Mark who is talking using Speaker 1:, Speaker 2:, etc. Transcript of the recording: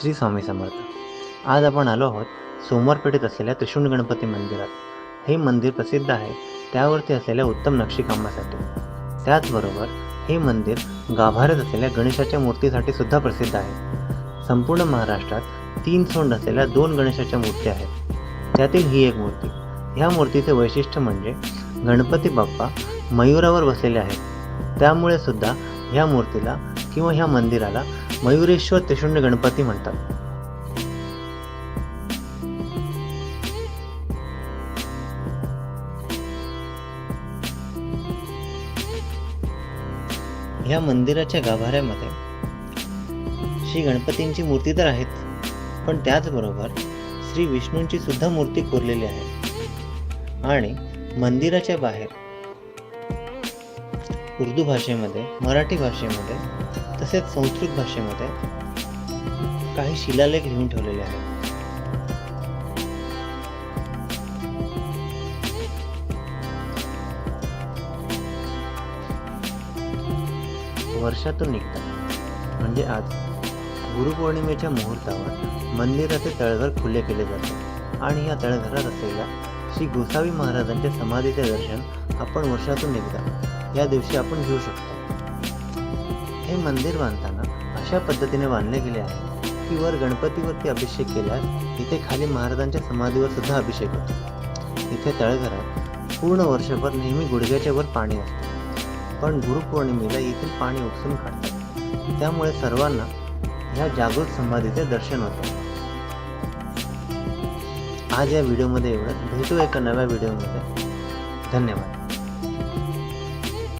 Speaker 1: श्री स्वामी समर्थ. आज आपण आलो आहोत सोमवारपेठेत असलेल्या त्रिशूण गणपती मंदिरात. हे मंदिर प्रसिद्ध आहे त्यावरती असलेल्या उत्तम नक्षीकामासाठी त्याचबरोबर हे मंदिर गाभाऱ्यात असलेल्या गणेशाच्या मूर्तीसाठी सुद्धा प्रसिद्ध आहे. संपूर्ण महाराष्ट्रात तीन सोंड असलेल्या दोन गणेशाच्या मूर्ती आहेत. त्यातील ही एक मूर्ती ह्या मूर्तीचे वैशिष्ट्य म्हणजे गणपती बाप्पा मयुरावर बसलेले आहेत. त्यामुळे सुद्धा ह्या मूर्तीला किंवा ह्या मंदिराला मयुरेश्वर त्रिशुंड गणपती म्हणतात. ह्या मंदिराच्या गाभाऱ्यामध्ये श्री गणपतींची मूर्ती तर आहेत पण त्याचबरोबर श्री विष्णूंची सुद्धा मूर्ती कोरलेली आहे. आणि मंदिराच्या बाहेर उर्दू भाषेमध्ये मराठी भाषेमध्ये तसेच संस्कृत भाषेमध्ये काही शिलालेख लिहून ठेवलेले आहेत. वर्षातून निघतात म्हणजे आज गुरुपौर्णिमेच्या मुहूर्तावर मंदिराचे तळघर खुले केले जाते आणि या तळघरात असलेल्या श्री गोसावी महाराजांच्या समाधीचे दर्शन आपण वर्षातून एकदा या दिवशी आपण घेऊ शकतो. हे मंदिर बांधताना अशा पद्धतीने बांधले गेले आहे की वर गणपतीवरती अभिषेक केल्यास इथे खाली महाराजांच्या समाधीवर सुद्धा अभिषेक होतो. इथे तळघरात पूर्ण वर्षभर नेहमी गुडघ्याच्या वर पाणी असते. पण गुरुपौर्णिमेला येथील पाणी उपसून काढतात. त्यामुळे सर्वांना ह्या जागृत समाधीचे दर्शन होते. आज या व्हिडिओमध्ये एवढं भेटू एका नव्या व्हिडिओमध्ये. धन्यवाद.